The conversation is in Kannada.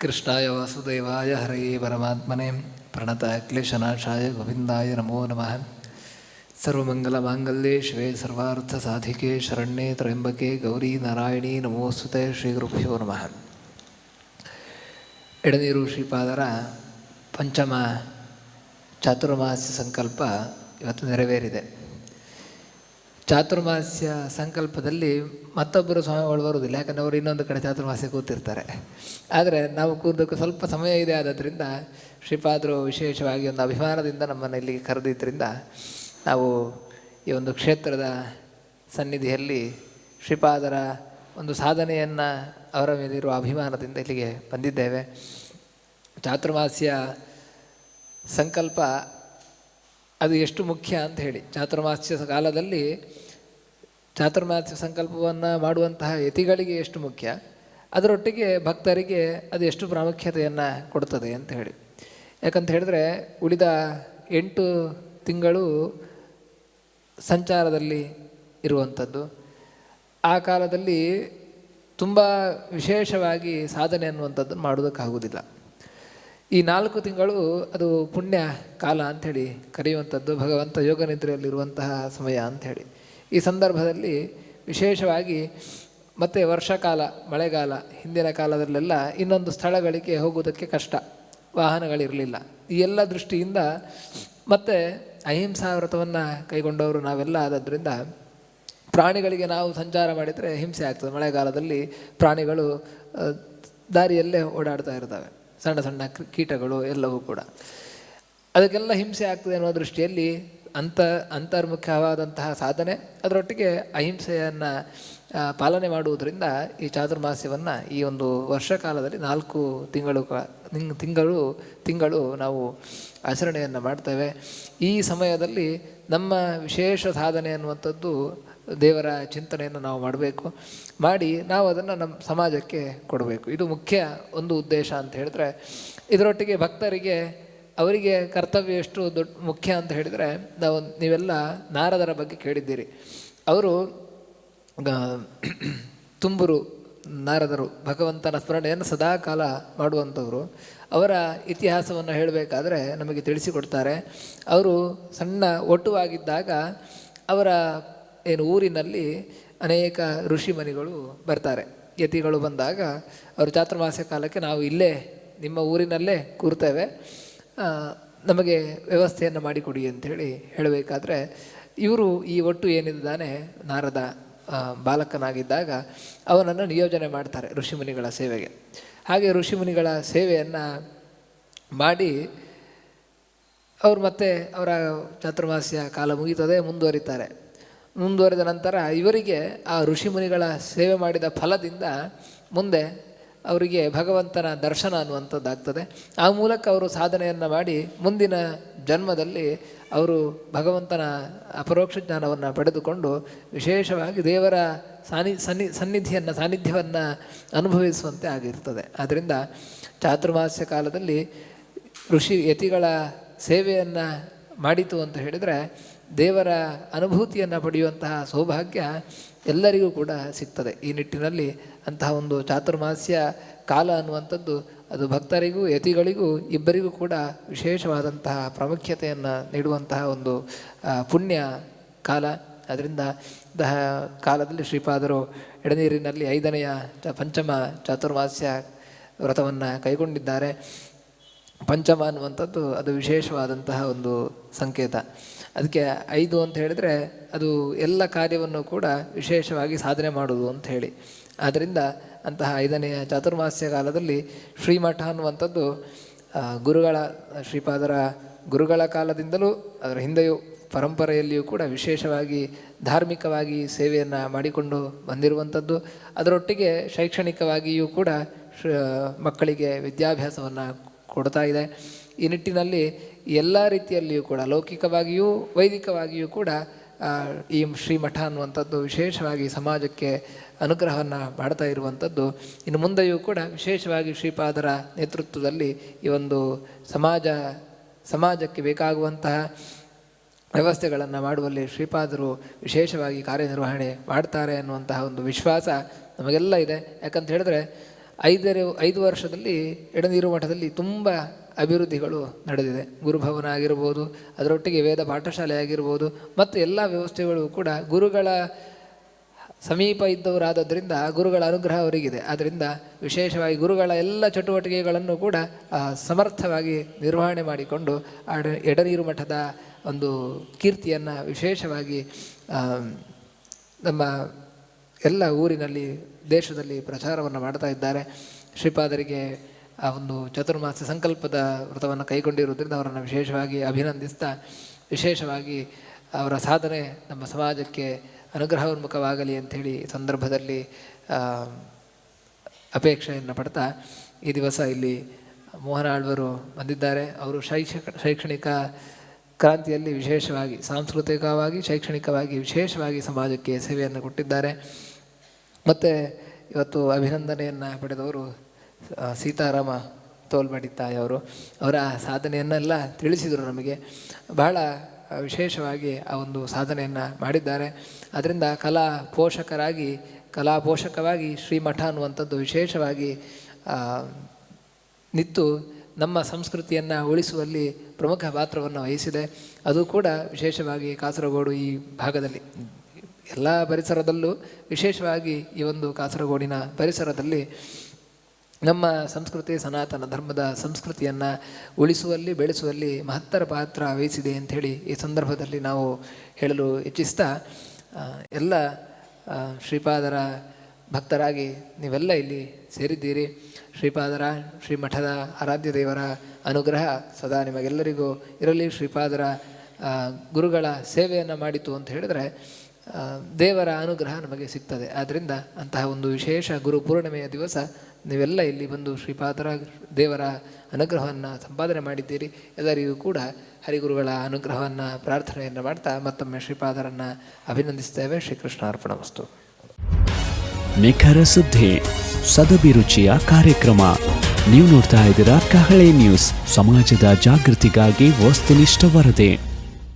ಕೃಷ್ಣಾಯ ವಾಸುದೇವಾಯ हरये ಪರಮಾತ್ಮನೆ ಪ್ರಣತ ಕ್ಲೇಶನಾಶಾಯ ಗೋವಿಂದಾಯ ನಮೋ ನಮಃ. ಸರ್ವಮಂಗಲ ಮಾಂಗಲ್ಯ ಶಿವೇ ಸರ್ವಾರ್ಥ ಸಾಧಿಕೆ ಶರಣ್ಯೇ ತ್ರಯಂಬಕೆ ಗೌರಿ ನಾರಾಯಣಿ ನಮೋಸ್ತುತೆ ಶ್ರೀ ಗುರುಭ್ಯೋ ನಮಃ. ಎಡನೀರು ಶ್ರೀಪಾದರ ಪಂಚಮ ಚಾತುರ್ಮಾಸ್ಯ ಸಂಕಲ್ಪ ಇವತ್ತು ನೆರವೇರಿದೆ. ಚಾತುರ್ಮಾಸ್ಯ ಸಂಕಲ್ಪದಲ್ಲಿ ಮತ್ತೊಬ್ಬರು ಸ್ವಾಮಿಗಳು ಬರುವುದಿಲ್ಲ, ಯಾಕಂದರೆ ಅವರು ಇನ್ನೊಂದು ಕಡೆ ಚಾತುರ್ಮಾಸ್ಯ ಕೂತಿರ್ತಾರೆ. ಆದರೆ ನಾವು ಕೂದಕ್ಕೆ ಸ್ವಲ್ಪ ಸಮಯ ಇದೆ ಆದ್ದರಿಂದ ಶ್ರೀಪಾದರು ವಿಶೇಷವಾಗಿ ಒಂದು ಅಭಿಮಾನದಿಂದ ನಮ್ಮನ್ನು ಇಲ್ಲಿಗೆ ಕರೆದಿದ್ದರಿಂದ ನಾವು ಈ ಒಂದು ಕ್ಷೇತ್ರದ ಸನ್ನಿಧಿಯಲ್ಲಿ ಶ್ರೀಪಾದರ ಒಂದು ಸಾಧನೆಯನ್ನು ಅವರ ಮೇಲಿರುವ ಅಭಿಮಾನದಿಂದ ಇಲ್ಲಿಗೆ ಬಂದಿದ್ದೇವೆ. ಚಾತುರ್ಮಾಸ್ಯ ಸಂಕಲ್ಪ ಅದು ಎಷ್ಟು ಮುಖ್ಯ ಅಂತ ಹೇಳಿ. ಚಾತುರ್ಮಾಸ್ಯ ಕಾಲದಲ್ಲಿ ಚಾತುರ್ಮಾಸ್ಯ ಸಂಕಲ್ಪವನ್ನು ಮಾಡುವಂತಹ ಯತಿಗಳಿಗೆ ಎಷ್ಟು ಮುಖ್ಯ? ಅದರೊಟ್ಟಿಗೆ ಭಕ್ತರಿಗೆ ಅದು ಎಷ್ಟು ಪ್ರಾಮುಖ್ಯತೆಯನ್ನು ಕೊಡ್ತದೆ ಅಂತ ಹೇಳಿ. ಯಾಕಂತ ಹೇಳಿದ್ರೆ ಉಳಿದ ಎಂಟು ತಿಂಗಳು ಸಂಚಾರದಲ್ಲಿ ಇರುವಂಥದ್ದು. ಆ ಕಾಲದಲ್ಲಿ ತುಂಬ ವಿಶೇಷವಾಗಿ ಸಾಧನೆ ಅನ್ನುವಂಥದ್ದನ್ನು ಮಾಡೋದಕ್ಕಾಗೋದಿಲ್ಲ ಈ ನಾಲ್ಕು ತಿಂಗಳು ಅದು ಪುಣ್ಯ ಕಾಲ ಅಂಥೇಳಿ ಕರೆಯುವಂಥದ್ದು, ಭಗವಂತ ಯೋಗ ನಿದ್ರೆಯಲ್ಲಿರುವಂತಹ ಸಮಯ ಅಂಥೇಳಿ. ಈ ಸಂದರ್ಭದಲ್ಲಿ ವಿಶೇಷವಾಗಿ ಮತ್ತೆ ವರ್ಷಕಾಲ, ಮಳೆಗಾಲ, ಹಿಂದಿನ ಕಾಲದಲ್ಲೆಲ್ಲ ಇನ್ನೊಂದು ಸ್ಥಳಗಳಿಗೆ ಹೋಗುವುದಕ್ಕೆ ಕಷ್ಟ, ವಾಹನಗಳಿರಲಿಲ್ಲ. ಈ ಎಲ್ಲ ದೃಷ್ಟಿಯಿಂದ ಮತ್ತೆ ಅಹಿಂಸಾ ವ್ರತವನ್ನು ಕೈಗೊಂಡವರು ನಾವೆಲ್ಲ ಆದ್ದರಿಂದ ಪ್ರಾಣಿಗಳಿಗೆ ನಾವು ಸಂಚಾರ ಮಾಡಿದರೆ ಹಿಂಸೆ ಆಗ್ತದೆ. ಮಳೆಗಾಲದಲ್ಲಿ ಪ್ರಾಣಿಗಳು ದಾರಿಯಲ್ಲೇ ಓಡಾಡ್ತಾ ಇರ್ತವೆ. ಸಣ್ಣ ಸಣ್ಣ ಕೀಟಗಳು ಎಲ್ಲವೂ ಕೂಡ. ಅದಕ್ಕೆಲ್ಲ ಹಿಂಸೆ ಆಗ್ತದೆ ಅನ್ನೋ ದೃಷ್ಟಿಯಲ್ಲಿ ಅಂತ, ಅಂತರ್ಮುಖ್ಯವಾದಂತಹ ಸಾಧನೆ, ಅದರೊಟ್ಟಿಗೆ ಅಹಿಂಸೆಯನ್ನು ಪಾಲನೆ ಮಾಡುವುದರಿಂದ ಈ ಚಾತುರ್ಮಾಸ್ಯವನ್ನು ಈ ಒಂದು ವರ್ಷ ಕಾಲದಲ್ಲಿ ನಾಲ್ಕು ತಿಂಗಳು ತಿಂಗಳು ತಿಂಗಳು ನಾವು ಆಚರಣೆಯನ್ನು ಮಾಡ್ತೇವೆ. ಈ ಸಮಯದಲ್ಲಿ ನಮ್ಮ ವಿಶೇಷ ಸಾಧನೆ ಅನ್ನುವಂಥದ್ದು ದೇವರ ಚಿಂತನೆಯನ್ನು ನಾವು ಮಾಡಬೇಕು, ಮಾಡಿ ನಾವು ಅದನ್ನು ನಮ್ಮ ಸಮಾಜಕ್ಕೆ ಕೊಡಬೇಕು. ಇದು ಮುಖ್ಯ ಒಂದು ಉದ್ದೇಶ ಅಂತ ಹೇಳಿದ್ರೆ, ಇದರೊಟ್ಟಿಗೆ ಭಕ್ತರಿಗೆ, ಅವರಿಗೆ ಕರ್ತವ್ಯ ಎಷ್ಟು ದೊಡ್ಡ ಮುಖ್ಯ ಅಂತ ಹೇಳಿದರೆ, ನಾವು ನೀವೆಲ್ಲ ನಾರದರ ಬಗ್ಗೆ ಕೇಳಿದ್ದೀರಿ. ಅವರು ತುಂಬರು ನಾರದರು, ಭಗವಂತನ ಸ್ಮರಣೆಯನ್ನು ಸದಾಕಾಲ ಮಾಡುವಂಥವರು. ಅವರ ಇತಿಹಾಸವನ್ನು ಹೇಳಬೇಕಾದ್ರೆ ನಮಗೆ ತಿಳಿಸಿಕೊಡ್ತಾರೆ. ಅವರು ಸಣ್ಣ ಒಟ್ಟುವಾಗಿದ್ದಾಗ ಅವರ ಏನು ಊರಿನಲ್ಲಿ ಅನೇಕ ಋಷಿಮುನಿಗಳು ಬರ್ತಾರೆ. ಯತಿಗಳು ಬಂದಾಗ ಅವರು ಚಾತುರ್ಮಾಸ್ಯ ಕಾಲಕ್ಕೆ ನಾವು ಇಲ್ಲೇ ನಿಮ್ಮ ಊರಿನಲ್ಲೇ ಕೂರ್ತೇವೆ. ನಮಗೆ ವ್ಯವಸ್ಥೆಯನ್ನು ಮಾಡಿಕೊಡಿ ಅಂಥೇಳಿ ಹೇಳಬೇಕಾದ್ರೆ, ಇವರು ಈ ಒಟ್ಟು ಏನಿದ್ದಾನೆ, ನಾರದ ಬಾಲಕನಾಗಿದ್ದಾಗ ಅವನನ್ನು ನಿಯೋಜನೆ ಮಾಡ್ತಾರೆ ಋಷಿಮುನಿಗಳ ಸೇವೆಗೆ. ಹಾಗೆ ಋಷಿಮುನಿಗಳ ಸೇವೆಯನ್ನು ಮಾಡಿ ಅವರು ಮತ್ತೆ ಅವರ ಚಾತುರ್ಮಾಸ್ಯ ಕಾಲ ಮುಗೀತದೆ, ಮುಂದುವರಿತಾರೆ. ಮುಂದುವರೆದ ನಂತರ ಇವರಿಗೆ ಆ ಋಷಿಮುನಿಗಳ ಸೇವೆ ಮಾಡಿದ ಫಲದಿಂದ ಮುಂದೆ ಅವರಿಗೆ ಭಗವಂತನ ದರ್ಶನ ಅನ್ನುವಂಥದ್ದಾಗ್ತದೆ. ಆ ಮೂಲಕ ಅವರು ಸಾಧನೆಯನ್ನು ಮಾಡಿ ಮುಂದಿನ ಜನ್ಮದಲ್ಲಿ ಅವರು ಭಗವಂತನ ಅಪರೋಕ್ಷ ಜ್ಞಾನವನ್ನು ಪಡೆದುಕೊಂಡು ವಿಶೇಷವಾಗಿ ದೇವರ ಸಾನಿ, ಸನ್ನಿ, ಸನ್ನಿಧಿಯನ್ನು, ಸಾನ್ನಿಧ್ಯವನ್ನು ಅನುಭವಿಸುವಂತೆ ಆಗಿರ್ತದೆ. ಆದ್ದರಿಂದ ಚಾತುರ್ಮಾಸ್ಯ ಕಾಲದಲ್ಲಿ ಋಷಿ ಯತಿಗಳ ಸೇವೆಯನ್ನು ಮಾಡಿತು ಅಂತ ಹೇಳಿದರೆ ದೇವರ ಅನುಭೂತಿಯನ್ನು ಪಡೆಯುವಂತಹ ಸೌಭಾಗ್ಯ ಎಲ್ಲರಿಗೂ ಕೂಡ ಸಿಗ್ತದೆ. ಈ ನಿಟ್ಟಿನಲ್ಲಿ ಅಂತಹ ಒಂದು ಚಾತುರ್ಮಾಸ್ಯ ಕಾಲ ಅನ್ನುವಂಥದ್ದು ಅದು ಭಕ್ತರಿಗೂ, ಯತಿಗಳಿಗೂ, ಇಬ್ಬರಿಗೂ ಕೂಡ ವಿಶೇಷವಾದಂತಹ ಪ್ರಾಮುಖ್ಯತೆಯನ್ನು ನೀಡುವಂತಹ ಒಂದು ಪುಣ್ಯ ಕಾಲ. ಅದರಿಂದ ದ ಕಾಲದಲ್ಲಿ ಶ್ರೀಪಾದರು ಎಡನೀರಿನಲ್ಲಿ ಐದನೆಯ ಚ, ಪಂಚಮ ಚಾತುರ್ಮಾಸ್ಯ ವ್ರತವನ್ನು ಕೈಗೊಂಡಿದ್ದಾರೆ. ಪಂಚಮ ಅನ್ನುವಂಥದ್ದು ಅದು ವಿಶೇಷವಾದಂತಹ ಒಂದು ಸಂಕೇತ. ಅದಕ್ಕೆ ಐದು ಅಂತ ಹೇಳಿದರೆ ಅದು ಎಲ್ಲ ಕಾರ್ಯವನ್ನು ಕೂಡ ವಿಶೇಷವಾಗಿ ಸಾಧನೆ ಮಾಡುವುದು ಅಂತ ಹೇಳಿ. ಆದ್ದರಿಂದ ಅಂತಹ ಐದನೆಯ ಚಾತುರ್ಮಾಸ್ಯ ಕಾಲದಲ್ಲಿ ಶ್ರೀಮಠ ಅನ್ನುವಂಥದ್ದು ಗುರುಗಳ, ಶ್ರೀಪಾದರ ಗುರುಗಳ ಕಾಲದಿಂದಲೂ ಅದರ ಹಿಂದೆಯೂ ಪರಂಪರೆಯಲ್ಲಿಯೂ ಕೂಡ ವಿಶೇಷವಾಗಿ ಧಾರ್ಮಿಕವಾಗಿ ಸೇವೆಯನ್ನು ಮಾಡಿಕೊಂಡು ಬಂದಿರುವಂಥದ್ದು. ಅದರೊಟ್ಟಿಗೆ ಶೈಕ್ಷಣಿಕವಾಗಿಯೂ ಕೂಡ ಮಕ್ಕಳಿಗೆ ವಿದ್ಯಾಭ್ಯಾಸವನ್ನು ಕೊಡ್ತಾ ಇದೆ. ಈ ನಿಟ್ಟಿನಲ್ಲಿ ಎಲ್ಲ ರೀತಿಯಲ್ಲಿಯೂ ಕೂಡ, ಲೌಕಿಕವಾಗಿಯೂ, ವೈದಿಕವಾಗಿಯೂ ಕೂಡ ಈ ಶ್ರೀಮಠ ಅನ್ನುವಂಥದ್ದು ವಿಶೇಷವಾಗಿ ಸಮಾಜಕ್ಕೆ ಅನುಗ್ರಹವನ್ನು ಮಾಡ್ತಾ ಇರುವಂಥದ್ದು. ಇನ್ನು ಮುಂದೆಯೂ ಕೂಡ ವಿಶೇಷವಾಗಿ ಶ್ರೀಪಾದರ ನೇತೃತ್ವದಲ್ಲಿ ಈ ಒಂದು ಸಮಾಜ, ಸಮಾಜಕ್ಕೆ ಬೇಕಾಗುವಂತಹ ವ್ಯವಸ್ಥೆಗಳನ್ನು ಮಾಡುವಲ್ಲಿ ಶ್ರೀಪಾದರು ವಿಶೇಷವಾಗಿ ಕಾರ್ಯನಿರ್ವಹಣೆ ಮಾಡ್ತಾರೆ ಅನ್ನುವಂತಹ ಒಂದು ವಿಶ್ವಾಸ ನಮಗೆಲ್ಲ ಇದೆ. ಯಾಕಂತ ಹೇಳಿದ್ರೆ ಐದರ, ಐದು ವರ್ಷದಲ್ಲಿ ಎಡನೀರು ಮಠದಲ್ಲಿ ತುಂಬ ಅಭಿವೃದ್ಧಿಗಳು ನಡೆದಿದೆ. ಗುರುಭವನ ಆಗಿರ್ಬೋದು, ಅದರೊಟ್ಟಿಗೆ ವೇದ ಪಾಠಶಾಲೆ ಆಗಿರ್ಬೋದು, ಮತ್ತು ಎಲ್ಲ ವ್ಯವಸ್ಥೆಗಳು ಕೂಡ ಗುರುಗಳ ಸಮೀಪ ಇದ್ದವರಾದದ್ದರಿಂದ ಗುರುಗಳ ಅನುಗ್ರಹ ಅವರಿಗಿದೆ. ಆದ್ದರಿಂದ ವಿಶೇಷವಾಗಿ ಗುರುಗಳ ಎಲ್ಲ ಚಟುವಟಿಕೆಗಳನ್ನು ಕೂಡ ಸಮರ್ಥವಾಗಿ ನಿರ್ವಹಣೆ ಮಾಡಿಕೊಂಡು ಆಡ ಎಡನೀರು ಮಠದ ಒಂದು ಕೀರ್ತಿಯನ್ನು ವಿಶೇಷವಾಗಿ ನಮ್ಮ ಎಲ್ಲ ಊರಿನಲ್ಲಿ ದೇಶದಲ್ಲಿ ಪ್ರಚಾರವನ್ನು ಮಾಡ್ತಾ ಇದ್ದಾರೆ. ಶ್ರೀಪಾದರಿಗೆ ಆ ಒಂದು ಚತುರ್ಮಾಸ ಸಂಕಲ್ಪದ ವ್ರತವನ್ನು ಕೈಗೊಂಡಿರುವುದರಿಂದ ಅವರನ್ನು ವಿಶೇಷವಾಗಿ ಅಭಿನಂದಿಸ್ತಾ, ವಿಶೇಷವಾಗಿ ಅವರ ಸಾಧನೆ ನಮ್ಮ ಸಮಾಜಕ್ಕೆ ಅನುಗ್ರಹೋನ್ಮುಖವಾಗಲಿ ಅಂಥೇಳಿ ಸಂದರ್ಭದಲ್ಲಿ ಅಪೇಕ್ಷೆಯನ್ನು ಪಡ್ತಾ ಈ ದಿವಸ ಇಲ್ಲಿ ಮೋಹನ ಆಳ್ವರು ಬಂದಿದ್ದಾರೆ. ಅವರು ಶೈಕ್ಷಕ, ಶೈಕ್ಷಣಿಕ ಕ್ರಾಂತಿಯಲ್ಲಿ ವಿಶೇಷವಾಗಿ, ಸಾಂಸ್ಕೃತಿಕವಾಗಿ, ಶೈಕ್ಷಣಿಕವಾಗಿ ವಿಶೇಷವಾಗಿ ಸಮಾಜಕ್ಕೆ ಸೇವೆಯನ್ನು ಕೊಟ್ಟಿದ್ದಾರೆ. ಮತ್ತು ಇವತ್ತು ಅಭಿನಂದನೆಯನ್ನು ಪಡೆದವರು ಸೀತಾರಾಮ ತೋಲ್ಮಡಿ ತಾಯಿಯವರು ಅವರ. ಸಾಧನೆಯನ್ನೆಲ್ಲ ತಿಳಿಸಿದರು ನಮಗೆ. ಬಹಳ ವಿಶೇಷವಾಗಿ ಆ ಒಂದು ಸಾಧನೆಯನ್ನು ಮಾಡಿದ್ದಾರೆ. ಅದರಿಂದ ಕಲಾ ಪೋಷಕರಾಗಿ, ಕಲಾ ಪೋಷಕವಾಗಿ ಶ್ರೀಮಠ ಅನ್ನುವಂಥದ್ದು ವಿಶೇಷವಾಗಿ ನಿತ್ತು ನಿಂತು ನಮ್ಮ ಸಂಸ್ಕೃತಿಯನ್ನು ಉಳಿಸುವಲ್ಲಿ ಪ್ರಮುಖ ಪಾತ್ರವನ್ನು ವಹಿಸಿದೆ. ಅದು ಕೂಡ ವಿಶೇಷವಾಗಿ ಕಾಸರಗೋಡು ಈ ಭಾಗದಲ್ಲಿ. ಎಲ್ಲ ಪರಿಸರದಲ್ಲೂ ವಿಶೇಷವಾಗಿ ಈ ಒಂದು ಕಾಸರಗೋಡಿನ ಪರಿಸರದಲ್ಲಿ ನಮ್ಮ ಸಂಸ್ಕೃತಿ, ಸನಾತನ ಧರ್ಮದ ಸಂಸ್ಕೃತಿಯನ್ನು ಉಳಿಸುವಲ್ಲಿ, ಬೆಳೆಸುವಲ್ಲಿ ಮಹತ್ತರ ಪಾತ್ರ ವಹಿಸಿದೆ ಅಂಥೇಳಿ ಈ ಸಂದರ್ಭದಲ್ಲಿ ನಾವು ಹೇಳಲು ಇಚ್ಛಿಸ್ತಾ ಎಲ್ಲ ಶ್ರೀಪಾದರ ಭಕ್ತರಾಗಿ ನೀವೆಲ್ಲ ಇಲ್ಲಿ ಸೇರಿದ್ದೀರಿ. ಶ್ರೀಪಾದರ, ಶ್ರೀಮಠದ ಆರಾಧ್ಯ ದೇವರ ಅನುಗ್ರಹ ಸದಾ ನಿಮಗೆಲ್ಲರಿಗೂ ಇರಲಿ. ಶ್ರೀಪಾದರ ಗುರುಗಳ ಸೇವೆಯನ್ನು ಮಾಡಿತು ಅಂತ ಹೇಳಿದರೆ ದೇವರ ಅನುಗ್ರಹ ನಮಗೆ ಸಿಗ್ತದೆ. ಆದ್ದರಿಂದ ಅಂತಹ ಒಂದು ವಿಶೇಷ ಗುರು ಪೂರ್ಣಿಮೆಯ ದಿವಸ ನೀವೆಲ್ಲ ಇಲ್ಲಿ ಬಂದು ಶ್ರೀಪಾದರ ದೇವರ ಅನುಗ್ರಹವನ್ನು ಸಂಪಾದನೆ ಮಾಡಿದ್ದೀರಿ. ಎಲ್ಲರಿಗೂ ಕೂಡ ಹರಿಗುರುಗಳ ಅನುಗ್ರಹವನ್ನು ಪ್ರಾರ್ಥನೆಯನ್ನು ಮಾಡ್ತಾ ಮತ್ತೊಮ್ಮೆ ಶ್ರೀಪಾದರನ್ನು ಅಭಿನಂದಿಸ್ತೇವೆ ಶ್ರೀಕೃಷ್ಣ ಅರ್ಪಣ ವಸ್ತು ನಿಖರ ಸುದ್ದಿ ಸದಭಿರುಚಿಯ ಕಾರ್ಯಕ್ರಮ. ನೀವು ನೋಡ್ತಾ ಇದ್ದೀರಾ ಕಹಳೆ ನ್ಯೂಸ್. ಸಮಾಜದ ಜಾಗೃತಿಗಾಗಿ ವಸ್ತುನಿಷ್ಠ ವರದಿ.